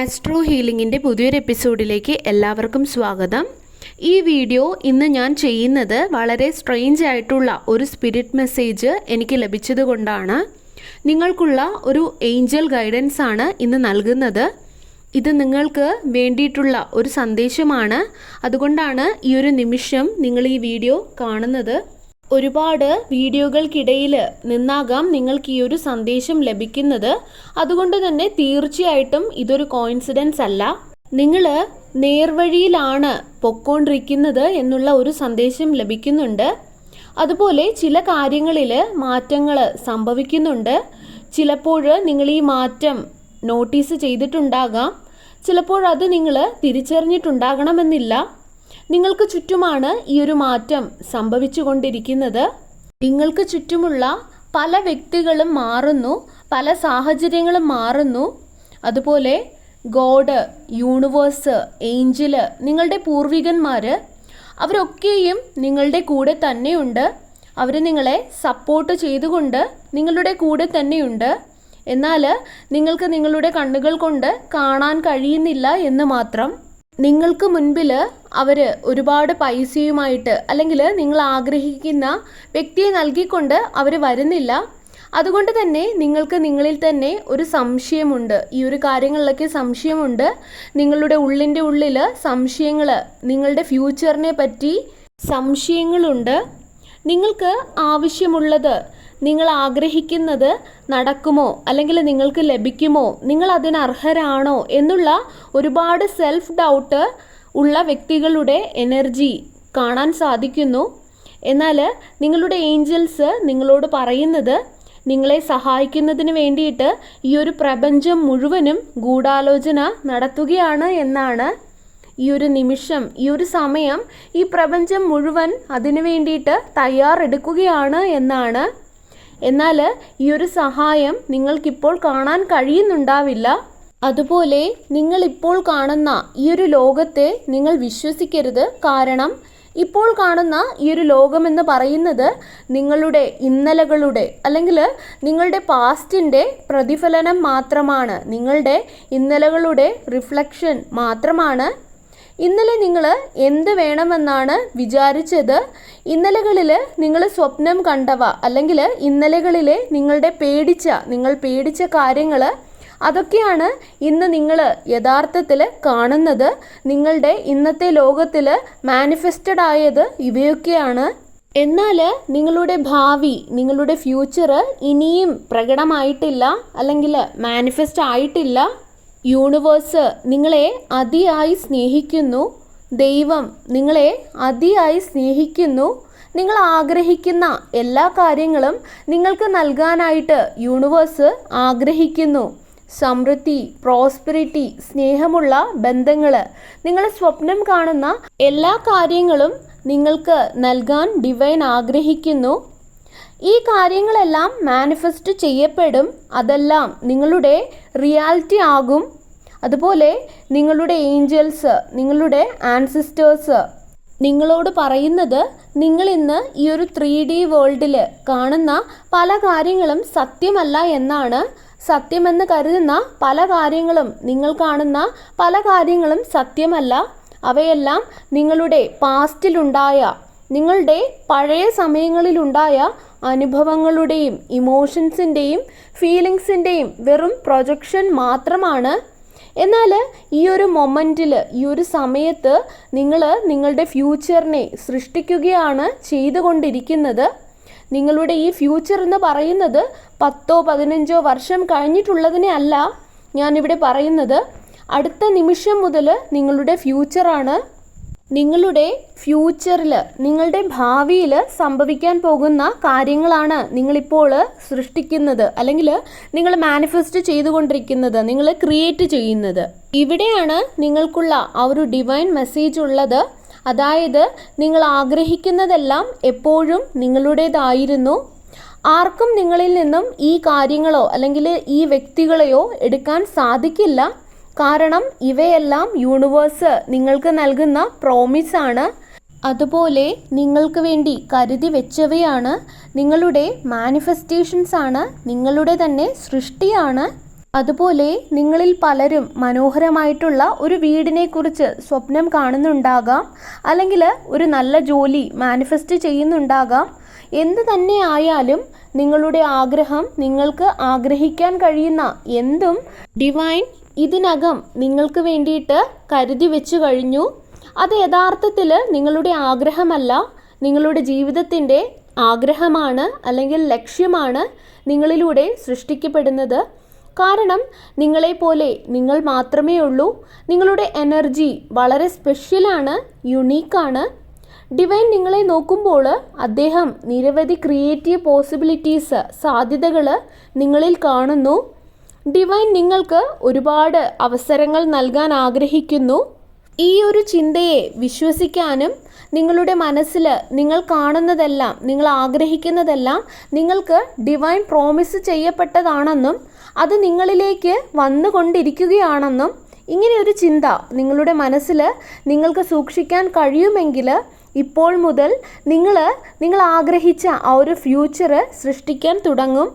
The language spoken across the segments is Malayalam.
ആസ്ട്രോ ഹീലിംഗിന്റെ പുതിയൊരു എപ്പിസോഡിലേക്ക് എല്ലാവർക്കും സ്വാഗതം. ഈ വീഡിയോ ഇന്ന് ഞാൻ ചെയ്യുന്നത് വളരെ സ്ട്രെയിഞ്ച് ആയിട്ടുള്ള ഒരു സ്പിരിറ്റ് മെസ്സേജ് എനിക്ക് ലഭിച്ചതുകൊണ്ടാണ് നിങ്ങൾക്കുള്ള ഒരു ഏഞ്ചൽ ഗൈഡൻസ് ആണ് ഇന്ന് നൽകുന്നത്. ഇത് നിങ്ങൾക്ക് വേണ്ടിയിട്ടുള്ള ഒരു സന്ദേശമാണ്. അതുകൊണ്ടാണ് ഈ ഒരു നിമിഷം നിങ്ങൾ ഈ വീഡിയോ കാണുന്നത്. ഒരുപാട് വീഡിയോകൾക്കിടയിൽ നിന്നാകാം നിങ്ങൾക്ക് ഈ ഒരു സന്ദേശം ലഭിക്കുന്നത്. അതുകൊണ്ട് തന്നെ തീർച്ചയായിട്ടും ഇതൊരു കോയിൻസിഡൻസ് അല്ല. നിങ്ങൾ നേർവഴിയിലാണ് പൊക്കോണ്ടിരിക്കുന്നത് എന്നുള്ള ഒരു സന്ദേശം ലഭിക്കുന്നുണ്ട്. അതുപോലെ ചില കാര്യങ്ങളിൽ മാറ്റങ്ങൾ സംഭവിക്കുന്നുണ്ട്. ചിലപ്പോൾ നിങ്ങൾ ഈ മാറ്റം നോട്ടീസ് ചെയ്തിട്ടുണ്ടാകാം. ചിലപ്പോൾ അത് നിങ്ങൾ തിരിച്ചറിഞ്ഞിട്ടുണ്ടാകണമെന്നില്ല. നിങ്ങൾക്ക് ചുറ്റുമാണ് ഈ ഒരു മാറ്റം സംഭവിച്ചുകൊണ്ടിരിക്കുന്നത്. നിങ്ങൾക്ക് ചുറ്റുമുള്ള പല വ്യക്തികളും മാറുന്നു പല സാഹചര്യങ്ങളും മാറുന്നു. അതുപോലെ ഗോഡ് യൂണിവേഴ്സ് ഏഞ്ചിൽ നിങ്ങളുടെ പൂർവികന്മാർ അവരൊക്കെയും നിങ്ങളുടെ കൂടെ തന്നെയുണ്ട്. അവർ നിങ്ങളെ സപ്പോർട്ട് ചെയ്തുകൊണ്ട് നിങ്ങളുടെ കൂടെ തന്നെയുണ്ട്. എന്നാൽ നിങ്ങൾക്ക് നിങ്ങളുടെ കണ്ണുകൾ കൊണ്ട് കാണാൻ കഴിയുന്നില്ല എന്ന് മാത്രം. നിങ്ങൾക്ക് മുൻപിൽ അവർ ഒരുപാട് പൈസയുമായിട്ട് അല്ലെങ്കിൽ നിങ്ങൾ ആഗ്രഹിക്കുന്ന വ്യക്തിയെ നൽകിക്കൊണ്ട് അവർ വരുന്നില്ല. അതുകൊണ്ട് തന്നെ നിങ്ങൾക്ക് നിങ്ങളിൽ തന്നെ ഒരു സംശയമുണ്ട്. ഈ ഒരു കാര്യങ്ങളിലൊക്കെ സംശയമുണ്ട്. നിങ്ങളുടെ ഉള്ളിന്റെ ഉള്ളിൽ സംശയങ്ങൾ നിങ്ങളുടെ ഫ്യൂച്ചറിനെ പറ്റി സംശയങ്ങളുണ്ട്. നിങ്ങൾക്ക് ആവശ്യമുള്ളത് നിങ്ങൾ ആഗ്രഹിക്കുന്നത് നടക്കുമോ? അല്ലെങ്കിൽ നിങ്ങൾക്ക് ലഭിക്കുമോ? നിങ്ങൾ അതിന് അർഹരാണോ? എന്നുള്ള ഒരുപാട് സെൽഫ് ഡൗട്ട് ഉള്ള വ്യക്തികളുടെ എനർജി കാണാൻ സാധിക്കുന്നു. എന്നാൽ നിങ്ങളുടെ ഏഞ്ചൽസ് നിങ്ങളോട് പറയുന്നത് നിങ്ങളെ സഹായിക്കുന്നതിന് വേണ്ടിയിട്ട് ഈ ഒരു പ്രപഞ്ചം മുഴുവനും ഗൂഢാലോചന നടത്തുകയാണ് എന്നാണ് ഈ ഒരു നിമിഷം ഈ ഒരു സമയം ഈ പ്രപഞ്ചം മുഴുവൻ അതിനു വേണ്ടിയിട്ട് തയ്യാറെടുക്കുകയാണ് എന്നാണ്. എന്നാൽ ഈ ഒരു സഹായം നിങ്ങൾക്കിപ്പോൾ കാണാൻ കഴിയുന്നുണ്ടാവില്ല. അതുപോലെ നിങ്ങൾ ഇപ്പോൾ കാണുന്ന ഈ ഒരു ലോകത്തെ നിങ്ങൾ വിശ്വസിക്കരുത്. കാരണം ഇപ്പോൾ കാണുന്ന ഈ ഒരു ലോകമെന്ന് പറയുന്നത് നിങ്ങളുടെ ഇന്നലകളുടെ അല്ലെങ്കിൽ നിങ്ങളുടെ പാസ്റ്റിന്റെ പ്രതിഫലനം മാത്രമാണ്. നിങ്ങളുടെ ഇന്നലകളുടെ റിഫ്ലക്ഷൻ മാത്രമാണ്. ഇന്നലെ നിങ്ങൾ എന്ത് വേണമെന്നാണ് വിചാരിച്ചത്? ഇന്നലകളിൽ നിങ്ങൾ സ്വപ്നം കണ്ടവ അല്ലെങ്കിൽ ഇന്നലകളിലെ നിങ്ങളുടെ പേടിച്ച നിങ്ങൾ പേടിച്ച കാര്യങ്ങൾ അതൊക്കെയാണ് ഇന്ന് നിങ്ങൾ യഥാർത്ഥത്തിൽ കാണുന്നത്. നിങ്ങളുടെ ഇന്നത്തെ ലോകത്തിൽ മാനിഫെസ്റ്റഡ് ആയത് ഇവയൊക്കെയാണ്. എന്നാൽ നിങ്ങളുടെ ഭാവി നിങ്ങളുടെ ഫ്യൂച്ചർ ഇനിയും പ്രകടമായിട്ടില്ല അല്ലെങ്കിൽ മാനിഫെസ്റ്റ് ആയിട്ടില്ല. യൂണിവേഴ്സ് നിങ്ങളെ അതിയായി സ്നേഹിക്കുന്നു. ദൈവം നിങ്ങളെ അതിയായി സ്നേഹിക്കുന്നു. നിങ്ങൾ ആഗ്രഹിക്കുന്ന എല്ലാ കാര്യങ്ങളും നിങ്ങൾക്ക് നൽകാനായിട്ട് യൂണിവേഴ്സ് ആഗ്രഹിക്കുന്നു. സമൃദ്ധി പ്രോസ്പെറിറ്റി സ്നേഹമുള്ള ബന്ധങ്ങൾ നിങ്ങൾ സ്വപ്നം കാണുന്ന എല്ലാ കാര്യങ്ങളും നിങ്ങൾക്ക് നൽകാൻ ഡിവൈൻ ആഗ്രഹിക്കുന്നു. ഈ കാര്യങ്ങളെല്ലാം മാനിഫെസ്റ്റ് ചെയ്യപ്പെടും. അതെല്ലാം നിങ്ങളുടെ റിയാലിറ്റി ആകും. അതുപോലെ നിങ്ങളുടെ ഏഞ്ചൽസ് നിങ്ങളുടെ ആൻസിസ്റ്റേഴ്സ് നിങ്ങളോട് പറയുന്നത് നിങ്ങൾ ഇന്ന് ഈ ഒരു ത്രീ ഡി വേൾഡിൽ കാണുന്ന പല കാര്യങ്ങളും സത്യമല്ല എന്നാണ് സത്യമെന്ന് കരുതുന്ന പല കാര്യങ്ങളും നിങ്ങൾ കാണുന്ന പല കാര്യങ്ങളും സത്യമല്ല. അവയെല്ലാം നിങ്ങളുടെ പാസ്റ്റിലുണ്ടായ നിങ്ങളുടെ പഴയ സമയങ്ങളിലുണ്ടായ അനുഭവങ്ങളുടെയും ഇമോഷൻസിന്റെയും ഫീലിങ്സിന്റെയും വെറും പ്രൊജക്ഷൻ മാത്രമാണ്. എന്നാൽ ഈ ഒരു മൊമെന്റിൽ ഈ ഒരു സമയത്ത് നിങ്ങൾ നിങ്ങളുടെ ഫ്യൂച്ചറിനെ സൃഷ്ടിക്കുകയാണ് ചെയ്തുകൊണ്ടിരിക്കുന്നത്. നിങ്ങളുടെ ഈ ഫ്യൂച്ചർ എന്ന് പറയുന്നത് പത്തോ പതിനഞ്ചോ വർഷം കഴിഞ്ഞിട്ടുള്ളതിനെ അല്ല ഞാനിവിടെ പറയുന്നത്. അടുത്ത നിമിഷം മുതൽ നിങ്ങളുടെ ഫ്യൂച്ചറാണ് നിങ്ങളുടെ ഫ്യൂച്ചറിൽ നിങ്ങളുടെ ഭാവിയിൽ സംഭവിക്കാൻ പോകുന്ന കാര്യങ്ങളാണ് നിങ്ങളിപ്പോൾ സൃഷ്ടിക്കുന്നത്. അല്ലെങ്കിൽ നിങ്ങൾ മാനിഫെസ്റ്റ് ചെയ്തുകൊണ്ടിരിക്കുന്നത് നിങ്ങൾ ക്രിയേറ്റ് ചെയ്യുന്നത്. ഇവിടെയാണ് നിങ്ങൾക്കുള്ള ആ ഒരു ഡിവൈൻ മെസ്സേജ് ഉള്ളത്. അതായത് നിങ്ങൾ ആഗ്രഹിക്കുന്നതെല്ലാം എപ്പോഴും നിങ്ങളുടേതായിരുന്നു. ആർക്കും നിങ്ങളിൽ നിന്നും ഈ കാര്യങ്ങളോ അല്ലെങ്കിൽ ഈ വ്യക്തികളെയോ എടുക്കാൻ സാധിക്കില്ല. കാരണം ഇവയെല്ലാം യൂണിവേഴ്സ് നിങ്ങൾക്ക് നൽകുന്ന പ്രോമിസാണ് അതുപോലെ നിങ്ങൾക്ക് വേണ്ടി കരുതി വെച്ചവയാണ് നിങ്ങളുടെ മാനിഫെസ്റ്റേഷൻസ് ആണ് നിങ്ങളുടെ തന്നെ സൃഷ്ടിയാണ്. അതുപോലെ നിങ്ങളിൽ പലരും മനോഹരമായിട്ടുള്ള ഒരു വീടിനെക്കുറിച്ച് സ്വപ്നം കാണുന്നുണ്ടാകാം അല്ലെങ്കിൽ ഒരു നല്ല ജോലി മാനിഫെസ്റ്റ് ചെയ്യുന്നുണ്ടാകാം. എന്ത് തന്നെ ആയാലും നിങ്ങളുടെ ആഗ്രഹം നിങ്ങൾക്ക് ആഗ്രഹിക്കാൻ കഴിയുന്ന എന്തും ഡിവൈൻ ഇതിനകം നിങ്ങൾക്ക് വേണ്ടിയിട്ട് കരുതി വെച്ചു കഴിഞ്ഞു. അത് യഥാർത്ഥത്തിൽ നിങ്ങളുടെ ആഗ്രഹമല്ല നിങ്ങളുടെ ജീവിതത്തിന്റെ ആഗ്രഹമാണ് അല്ലെങ്കിൽ ലക്ഷ്യമാണ് നിങ്ങളിലൂടെ സൃഷ്ടിക്കപ്പെടുന്നത്. കാരണം നിങ്ങളെപ്പോലെ നിങ്ങൾ മാത്രമേ ഉള്ളൂ. നിങ്ങളുടെ എനർജി വളരെ സ്പെഷ്യലാണ് യുണീക്കാണ് ഡിവൈൻ നിങ്ങളെ നോക്കുമ്പോൾ അദ്ദേഹം നിരവധി ക്രിയേറ്റീവ് പോസിബിലിറ്റീസ് സാധ്യതകൾ നിങ്ങളിൽ കാണുന്നു. ഡിവൈൻ നിങ്ങൾക്ക് ഒരുപാട് അവസരങ്ങൾ നൽകാൻ ആഗ്രഹിക്കുന്നു. ഈ ഒരു ചിന്തയെ വിശ്വസിക്കാനും നിങ്ങളുടെ മനസ്സിൽ നിങ്ങൾ കാണുന്നതെല്ലാം നിങ്ങൾ ആഗ്രഹിക്കുന്നതെല്ലാം നിങ്ങൾക്ക് ഡിവൈൻ പ്രോമിസ് ചെയ്യപ്പെട്ടതാണെന്നും അത് നിങ്ങളിലേക്ക് വന്നുകൊണ്ടിരിക്കുകയാണെന്നും ഇങ്ങനെ ഒരു ചിന്ത നിങ്ങളുടെ മനസ്സിൽ നിങ്ങൾക്ക് സൂക്ഷിക്കാൻ കഴിയുമെങ്കിൽ ഇപ്പോൾ മുതൽ നിങ്ങൾ നിങ്ങൾ ആഗ്രഹിച്ച ആ ഒരു ഫ്യൂച്ചർ സൃഷ്ടിക്കാൻ തുടങ്ങും.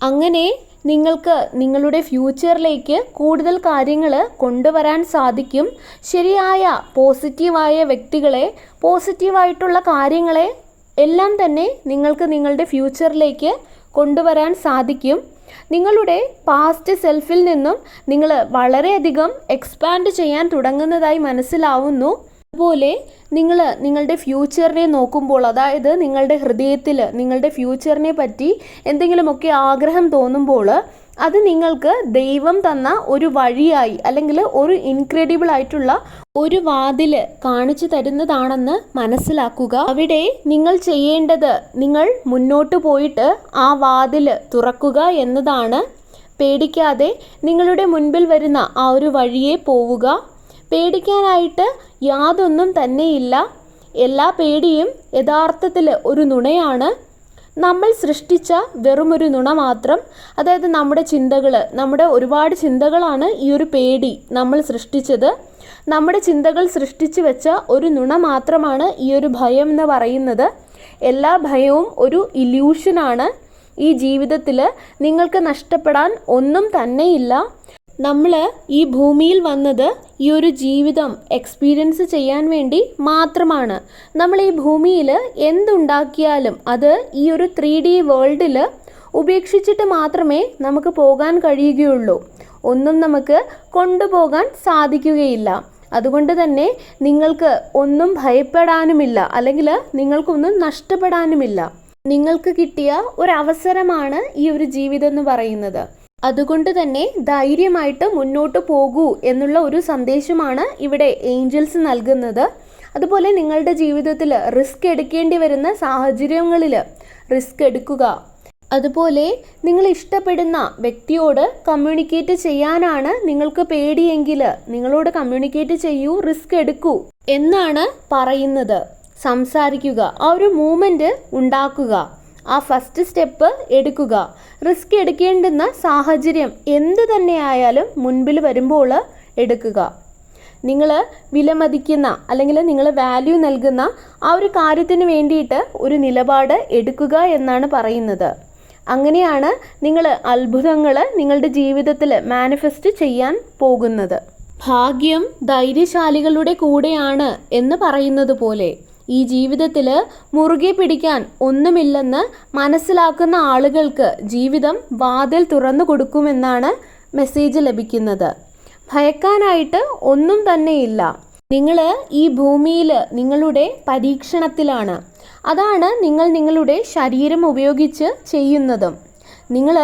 അങ്ങനെ നിങ്ങൾക്ക് നിങ്ങളുടെ ഫ്യൂച്ചറിലേക്ക് കൂടുതൽ കാര്യങ്ങൾ കൊണ്ടുവരാൻ സാധിക്കും. ശരിയായ പോസിറ്റീവായ വ്യക്തികളെ പോസിറ്റീവായിട്ടുള്ള കാര്യങ്ങളെ എല്ലാം തന്നെ നിങ്ങൾക്ക് നിങ്ങളുടെ ഫ്യൂച്ചറിലേക്ക് കൊണ്ടുവരാൻ സാധിക്കും. നിങ്ങളുടെ പാസ്റ്റ് സെൽഫിൽ നിന്നും നിങ്ങൾ വളരെയധികം എക്സ്പാൻഡ് ചെയ്യാൻ തുടങ്ങുന്നതായി മനസ്സിലാവുന്നു. അതുപോലെ നിങ്ങൾ നിങ്ങളുടെ ഫ്യൂച്ചറിനെ നോക്കുമ്പോൾ അതായത് നിങ്ങളുടെ ഹൃദയത്തിൽ നിങ്ങളുടെ ഫ്യൂച്ചറിനെ പറ്റി എന്തെങ്കിലുമൊക്കെ ആഗ്രഹം തോന്നുമ്പോൾ അത് നിങ്ങൾക്ക് ദൈവം തന്ന ഒരു വഴിയായി അല്ലെങ്കിൽ ഒരു ഇൻക്രെഡിബിൾ ആയിട്ടുള്ള ഒരു വാതിൽ കാണിച്ചു തരുന്നതാണെന്ന് മനസ്സിലാക്കുക. അവിടെ നിങ്ങൾ ചെയ്യേണ്ടത് നിങ്ങൾ മുന്നോട്ട് പോയിട്ട് ആ വാതിൽ തുറക്കുക എന്നതാണ്. പേടിക്കാതെ നിങ്ങളുടെ മുൻപിൽ വരുന്ന ആ ഒരു വഴിയെ പോവുക. പേടിക്കാനായിട്ട് യാതൊന്നും തന്നെയില്ല. എല്ലാ പേടിയും യഥാർത്ഥത്തിൽ ഒരു നുണയാണ്. നമ്മൾ സൃഷ്ടിച്ച വെറുമൊരു നുണ മാത്രം അതായത് നമ്മുടെ ചിന്തകൾ നമ്മുടെ ഒരുപാട് ചിന്തകളാണ് ഈ ഒരു പേടി നമ്മൾ സൃഷ്ടിച്ചത്. നമ്മുടെ ചിന്തകൾ സൃഷ്ടിച്ചു വെച്ച ഒരു നുണ മാത്രമാണ് ഈ ഒരു ഭയം എന്ന് പറയുന്നത്. എല്ലാ ഭയവും ഒരു ഇല്യൂഷനാണ്. ഈ ജീവിതത്തിൽ നിങ്ങൾക്ക് നഷ്ടപ്പെടാൻ ഒന്നും തന്നെയില്ല. നമ്മൾ ഈ ഭൂമിയിൽ വന്നത് ഈ ഒരു ജീവിതം എക്സ്പീരിയൻസ് ചെയ്യാൻ വേണ്ടി മാത്രമാണ്. നമ്മൾ ഈ ഭൂമിയിൽ എന്തുണ്ടാക്കിയാലും അത് ഈ ഒരു ത്രീ ഡി വേൾഡിൽ ഉപേക്ഷിച്ചിട്ട് മാത്രമേ നമുക്ക് പോകാൻ കഴിയുകയുള്ളൂ. ഒന്നും നമുക്ക് കൊണ്ടുപോകാൻ സാധിക്കുകയില്ല. അതുകൊണ്ട് തന്നെ നിങ്ങൾക്ക് ഒന്നും ഭയപ്പെടാനുമില്ല. അല്ലെങ്കിൽ നിങ്ങൾക്കൊന്നും നഷ്ടപ്പെടാനുമില്ല. നിങ്ങൾക്ക് കിട്ടിയ ഒരു അവസരമാണ് ഈ ഒരു ജീവിതം എന്ന് പറയുന്നത്. അതുകൊണ്ട് തന്നെ ധൈര്യമായിട്ട് മുന്നോട്ട് പോകൂ എന്നുള്ള ഒരു സന്ദേശമാണ് ഇവിടെ ഏഞ്ചൽസ് നൽകുന്നത്. അതുപോലെ നിങ്ങളുടെ ജീവിതത്തിൽ റിസ്ക് എടുക്കേണ്ടി വരുന്ന സാഹചര്യങ്ങളിൽ റിസ്ക് എടുക്കുക. അതുപോലെ നിങ്ങൾ ഇഷ്ടപ്പെടുന്ന വ്യക്തിയോട് കമ്മ്യൂണിക്കേറ്റ് ചെയ്യാനാണ് നിങ്ങൾക്ക് പേടിയെങ്കിൽ നിങ്ങളോട് കമ്മ്യൂണിക്കേറ്റ് ചെയ്യൂ റിസ്ക് എടുക്കൂ എന്നാണ് പറയുന്നത്. സംസാരിക്കുക. ആ ഒരു മൂമെന്റ് ഉണ്ടാക്കുക. ആ ഫസ്റ്റ് സ്റ്റെപ്പ് എടുക്കുക. റിസ്ക് എടുക്കേണ്ടുന്ന സാഹചര്യം എന്ത് തന്നെയായാലും മുൻപിൽ വരുമ്പോൾ എടുക്കുക. നിങ്ങൾ വിലമതിക്കുന്ന അല്ലെങ്കിൽ നിങ്ങൾ വാല്യൂ നൽകുന്ന ആ ഒരു കാര്യത്തിന് വേണ്ടിയിട്ട് ഒരു നിലപാട് എടുക്കുക എന്നാണ് പറയുന്നത്. അങ്ങനെയാണ് നിങ്ങൾ അത്ഭുതങ്ങൾ നിങ്ങളുടെ ജീവിതത്തിൽ മാനിഫെസ്റ്റ് ചെയ്യാൻ പോകുന്നത്. ഭാഗ്യം ധൈര്യശാലികളുടെ കൂടെയാണ് എന്ന് പറയുന്നത് പോലെ. ഈ ജീവിതത്തിൽ മുറുകെ പിടിക്കാൻ ഒന്നുമില്ലെന്ന് മനസ്സിലാക്കുന്ന ആളുകൾക്ക് ജീവിതം വാതിൽ തുറന്നു കൊടുക്കുമെന്നാണ് മെസ്സേജ് ലഭിക്കുന്നത്. ഭയക്കാനായിട്ട് ഒന്നും തന്നെയില്ല. നിങ്ങൾ ഈ ഭൂമിയിൽ നിങ്ങളുടെ പരീക്ഷണത്തിലാണ്. അതാണ് നിങ്ങൾ നിങ്ങളുടെ ശരീരം ഉപയോഗിച്ച് ചെയ്യുന്നതും. നിങ്ങൾ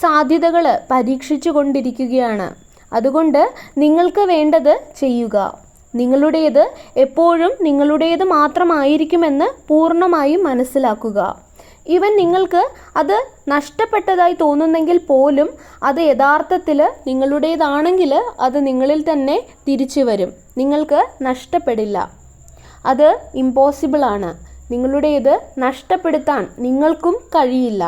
സാധ്യതകൾ പരീക്ഷിച്ചു കൊണ്ടിരിക്കുകയാണ് അതുകൊണ്ട് നിങ്ങൾക്ക് വേണ്ടത് ചെയ്യുക. നിങ്ങളുടേത് എപ്പോഴും നിങ്ങളുടേത് മാത്രമായിരിക്കുമെന്ന് പൂർണമായും മനസ്സിലാക്കുക. ഇവൻ നിങ്ങൾക്ക് അത് നഷ്ടപ്പെട്ടതായി തോന്നുന്നെങ്കിൽ പോലും അത് യഥാർത്ഥത്തിൽ നിങ്ങളുടേതാണെങ്കിൽ അത് നിങ്ങളിൽ തന്നെ തിരിച്ചു വരും. നിങ്ങൾക്ക് നഷ്ടപ്പെടില്ല. അത് ഇമ്പോസിബിളാണ് നിങ്ങളുടേത് നഷ്ടപ്പെടുത്താൻ നിങ്ങൾക്കും കഴിയില്ല.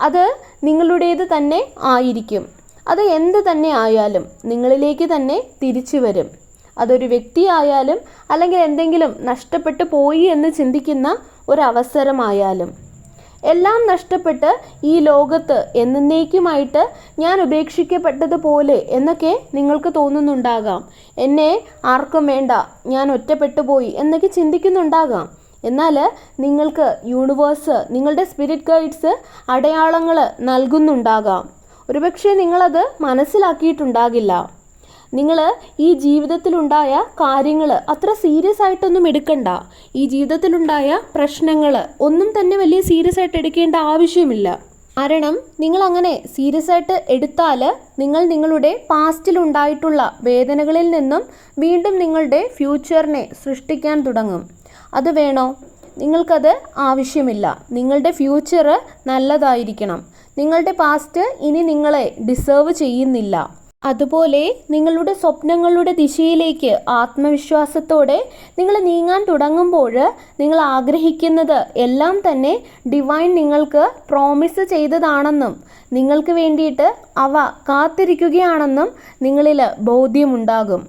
അത് നിങ്ങളുടേത് തന്നെ ആയിരിക്കും. അത് എന്ത് തന്നെ ആയാലും നിങ്ങളിലേക്ക് തന്നെ തിരിച്ചു വരും. അതൊരു വ്യക്തിയായാലും അല്ലെങ്കിൽ എന്തെങ്കിലും നഷ്ടപ്പെട്ടു പോയി എന്ന് ചിന്തിക്കുന്ന ഒരവസരമായാലും. എല്ലാം നഷ്ടപ്പെട്ട് ഈ ലോകത്ത് എന്നേക്കുമായിട്ട് ഞാൻ ഉപേക്ഷിക്കപ്പെട്ടതുപോലെ എന്നൊക്കെ നിങ്ങൾക്ക് തോന്നുന്നുണ്ടാകാം. എന്നെ ആർക്കും വേണ്ട ഞാൻ ഒറ്റപ്പെട്ടു പോയി എന്നൊക്കെ ചിന്തിക്കുന്നുണ്ടാകാം. എന്നാൽ നിങ്ങൾക്ക് യൂണിവേഴ്സ് നിങ്ങളുടെ സ്പിരിറ്റ് ഗൈഡ്സ് അടയാളങ്ങൾ നൽകുന്നുണ്ടാകാം. ഒരുപക്ഷെ നിങ്ങളത് മനസ്സിലാക്കിയിട്ടുണ്ടാകില്ല. നിങ്ങൾ ഈ ജീവിതത്തിലുണ്ടായ കാര്യങ്ങൾ അത്ര സീരിയസ് ആയിട്ടൊന്നും എടുക്കണ്ട. ഈ ജീവിതത്തിലുണ്ടായ പ്രശ്നങ്ങൾ ഒന്നും തന്നെ വലിയ സീരിയസ് ആയിട്ട് എടുക്കേണ്ട ആവശ്യമില്ല. കാരണം നിങ്ങൾ അങ്ങനെ സീരിയസ് ആയിട്ട് എടുത്താൽ നിങ്ങൾ നിങ്ങളുടെ പാസ്റ്റിലുണ്ടായിട്ടുള്ള വേദനകളിൽ നിന്നും വീണ്ടും നിങ്ങളുടെ ഫ്യൂച്ചറിനെ സൃഷ്ടിക്കാൻ തുടങ്ങും. അത് വേണോ? നിങ്ങൾക്കത് ആവശ്യമില്ല. നിങ്ങളുടെ ഫ്യൂച്ചർ നല്ലതായിരിക്കണം. നിങ്ങളുടെ പാസ്റ്റ് ഇനി നിങ്ങളെ ഡിസേർവ് ചെയ്യുന്നില്ല. അതുപോലെ നിങ്ങളുടെ സ്വപ്നങ്ങളുടെ ദിശയിലേക്ക് ആത്മവിശ്വാസത്തോടെ നിങ്ങൾ നീങ്ങാൻ തുടങ്ങുമ്പോൾ നിങ്ങൾ ആഗ്രഹിക്കുന്നത് എല്ലാം തന്നെ ഡിവൈൻ നിങ്ങൾക്ക് പ്രോമിസ് ചെയ്തതാണെന്നും നിങ്ങൾക്ക് വേണ്ടിയിട്ട് അവ കാത്തിരിക്കുകയാണെന്നും നിങ്ങളിൽ ബോധ്യമുണ്ടാകും.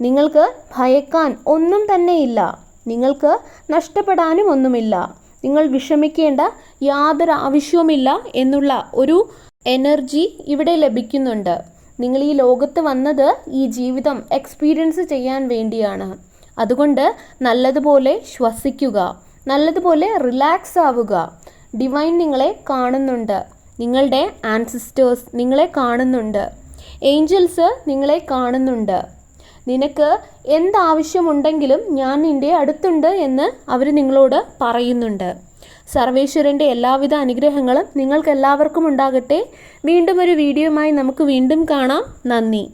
നിങ്ങൾക്ക് ഭയക്കാൻ ഒന്നും തന്നെയില്ല. നിങ്ങൾക്ക് നഷ്ടപ്പെടാനും ഒന്നുമില്ല. നിങ്ങൾ വിഷമിക്കേണ്ട യാതൊരു ആവശ്യവുമില്ല എന്നുള്ള ഒരു എനർജി ഇവിടെ ലഭിക്കുന്നുണ്ട്. നിങ്ങൾ ഈ ലോകത്ത് വന്നത് ഈ ജീവിതം എക്സ്പീരിയൻസ് ചെയ്യാൻ വേണ്ടിയാണ്. അതുകൊണ്ട് നല്ലതുപോലെ ശ്വസിക്കുക നല്ലതുപോലെ റിലാക്സ് ആവുക. ഡിവൈൻ നിങ്ങളെ കാണുന്നുണ്ട്. നിങ്ങളുടെ ആൻസിസ്റ്റേഴ്സ് നിങ്ങളെ കാണുന്നുണ്ട്. ഏഞ്ചൽസ് നിങ്ങളെ കാണുന്നുണ്ട്. നിനക്ക് എന്താവശ്യമുണ്ടെങ്കിലും ഞാൻ നിന്റെ അടുത്തുണ്ട് എന്ന് അവർ നിങ്ങളോട് പറയുന്നുണ്ട്. സർവേശ്വരന്റെ എല്ലാവിധ അനുഗ്രഹങ്ങളും നിങ്ങൾക്കെല്ലാവർക്കും ഉണ്ടാകട്ടെ. വീണ്ടും ഒരു വീഡിയോയുമായി നമുക്ക് വീണ്ടും കാണാം. നന്ദി.